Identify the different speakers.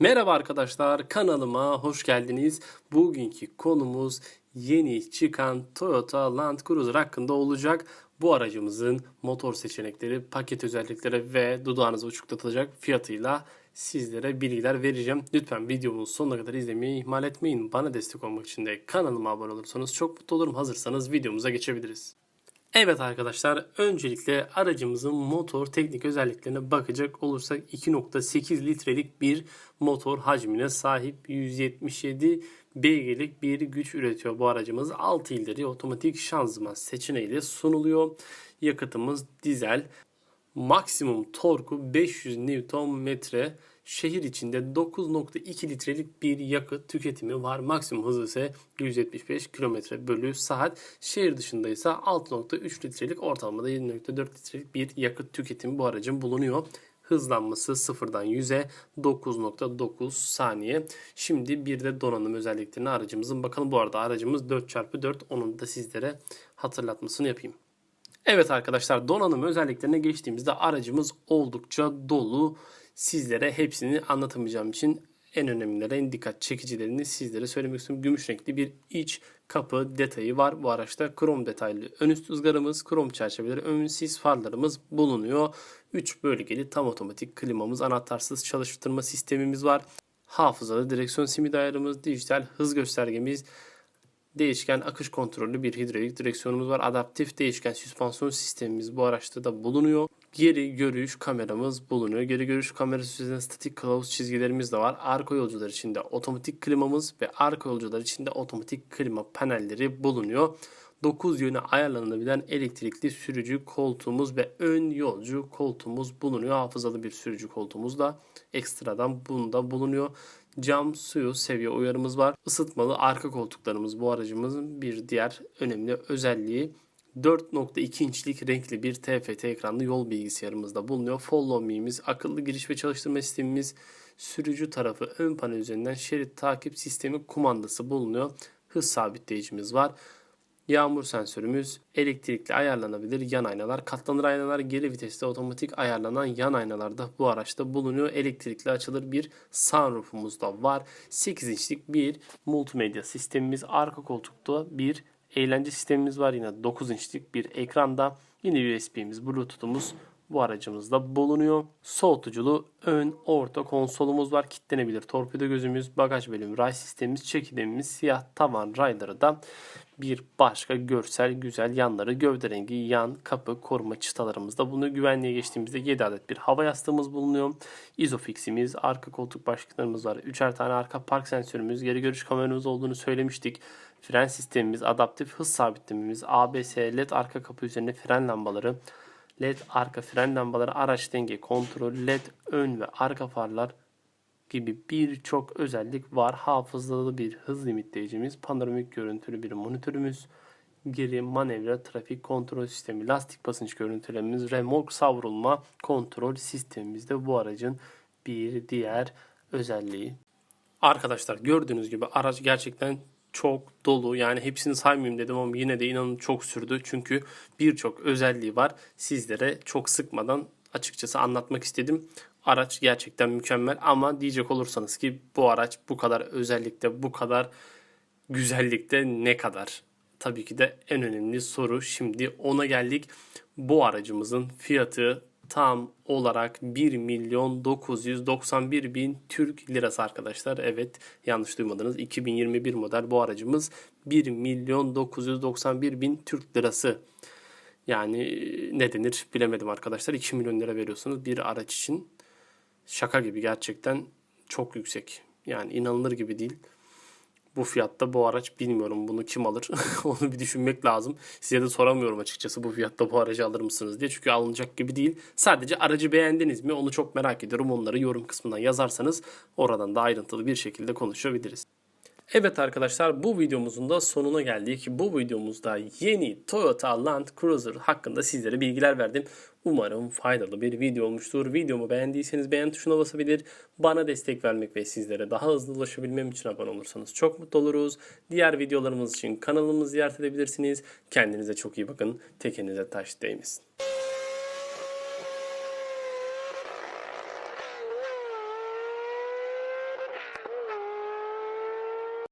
Speaker 1: Merhaba arkadaşlar kanalıma hoş geldiniz. Bugünkü konumuz yeni çıkan Toyota Land Cruiser hakkında olacak. Bu aracımızın motor seçenekleri, paket özellikleri ve dudağınıza uçuklatacak fiyatıyla sizlere bilgiler vereceğim. Lütfen videomun sonuna kadar izlemeyi ihmal etmeyin. Bana destek olmak için de kanalıma abone olursanız çok mutlu olurum. Hazırsanız videomuza geçebiliriz. Evet arkadaşlar öncelikle aracımızın motor teknik özelliklerine bakacak olursak 2.8 litrelik bir motor hacmine sahip 177 beygirlik bir güç üretiyor bu aracımız. 6 ileri otomatik şanzıman seçeneğiyle sunuluyor. Yakıtımız dizel. Maksimum torku 500 Nm. Şehir içinde 9.2 litrelik bir yakıt tüketimi var. Maksimum hızı ise 175 km bölü saat. Şehir dışında ise 6.3 litrelik ortalamada 7.4 litrelik bir yakıt tüketimi bu aracın bulunuyor. Hızlanması sıfırdan 100'e 9.9 saniye. Şimdi bir de donanım özelliklerine aracımızın bakalım. Bu arada aracımız 4x4 onun da sizlere hatırlatmasını yapayım. Evet arkadaşlar donanım özelliklerine geçtiğimizde aracımız oldukça dolu. Sizlere hepsini anlatamayacağım için en önemlileri, en dikkat çekicilerini sizlere söylemek istiyorum. Gümüş renkli bir iç kapı detayı var. Bu araçta krom detaylı ön üst ızgaramız, krom çerçeveleri, ön sis farlarımız bulunuyor. 3 bölgeli tam otomatik klimamız, anahtarsız çalıştırma sistemimiz var. Hafızalı direksiyon simidi ayarımız, dijital hız göstergemiz, değişken akış kontrollü bir hidrolik direksiyonumuz var. Adaptif değişken süspansiyon sistemimiz bu araçta da bulunuyor. Geri görüş kameramız bulunuyor. Geri görüş kamerası üzerinde statik kılavuz çizgilerimiz de var. Arka yolcular için de otomatik klimamız ve arka yolcular için de otomatik klima panelleri bulunuyor. 9 yöne ayarlanabilen elektrikli sürücü koltuğumuz ve ön yolcu koltuğumuz bulunuyor. Hafızalı bir sürücü koltuğumuz da ekstradan bunda bulunuyor. Cam suyu seviye uyarımız var. Isıtmalı arka koltuklarımız bu aracımızın bir diğer önemli özelliği. 4.2 inçlik renkli bir TFT ekranlı yol bilgisayarımızda bulunuyor. Follow me'miz, akıllı giriş ve çalıştırma sistemimiz, sürücü tarafı ön panel üzerinden şerit takip sistemi kumandası bulunuyor. Hız sabitleyicimiz var. Yağmur sensörümüz, elektrikli ayarlanabilir yan aynalar, katlanır aynalar, geri viteste otomatik ayarlanan yan aynalar da bu araçta bulunuyor. Elektrikli açılır bir sunroofumuz da var. 8 inçlik bir multimedya sistemimiz, arka koltukta bir eğlence sistemimiz var. Yine 9 inçlik bir ekranda. Yine USB'miz, Bluetooth'umuz bu aracımızda bulunuyor. Soğutuculu ön orta konsolumuz var. Kitlenebilir torpido gözümüz, bagaj bölümü, ray sistemimiz, çekidemimiz, siyah tavan rayları da bir başka görsel güzel yanları gövde rengi yan kapı koruma çıtalarımızda bunu güvenliğe geçtiğimizde 7 adet bir hava yastığımız bulunuyor. Isofix'imiz, arka koltuk başlıklarımız var. 3'er tane arka park sensörümüz, geri görüş kameramız olduğunu söylemiştik. Fren sistemimiz, adaptif hız sabitlememiz, ABS, LED arka kapı üzerine fren lambaları, LED arka fren lambaları, araç denge kontrol, LED ön ve arka farlar gibi birçok özellik var. Hafızalı bir hız limitleyicimiz, panoramik görüntülü bir monitörümüz, geri manevra trafik kontrol sistemi, lastik basınç görüntülememiz, remork savrulma kontrol sistemimiz de bu aracın bir diğer özelliği. Arkadaşlar gördüğünüz gibi araç gerçekten çok dolu. Yani hepsini saymayayım dedim ama yine de inanın çok sürdü. Çünkü birçok özelliği var. Sizlere çok sıkmadan açıkçası anlatmak istedim. Araç gerçekten mükemmel ama diyecek olursanız ki bu araç bu kadar özellikte, bu kadar güzellikte ne kadar? Tabii ki de en önemli soru şimdi ona geldik. Bu aracımızın fiyatı tam olarak 1 milyon 991 bin Türk lirası arkadaşlar. Evet yanlış duymadınız. 2021 model bu aracımız 1 milyon 991 bin Türk lirası. Yani ne denir bilemedim arkadaşlar. 2 milyon lira veriyorsunuz bir araç için. Şaka gibi gerçekten çok yüksek. Yani inanılır gibi değil. Bu fiyatta bu araç bilmiyorum bunu kim alır onu bir düşünmek lazım. Size de soramıyorum açıkçası bu fiyatta bu aracı alır mısınız diye. Çünkü alınacak gibi değil. Sadece aracı beğendiniz mi onu çok merak ediyorum. Onları yorum kısmından yazarsanız oradan da ayrıntılı bir şekilde konuşabiliriz. Evet arkadaşlar bu videomuzun da sonuna geldik. Bu videomuzda yeni Toyota Land Cruiser hakkında sizlere bilgiler verdim. Umarım faydalı bir video olmuştur. Videomu beğendiyseniz beğen tuşuna basabilir. Bana destek vermek ve sizlere daha hızlı ulaşabilmem için abone olursanız çok mutlu oluruz. Diğer videolarımız için kanalımızı ziyaret edebilirsiniz. Kendinize çok iyi bakın. Tekenize taş değmesin.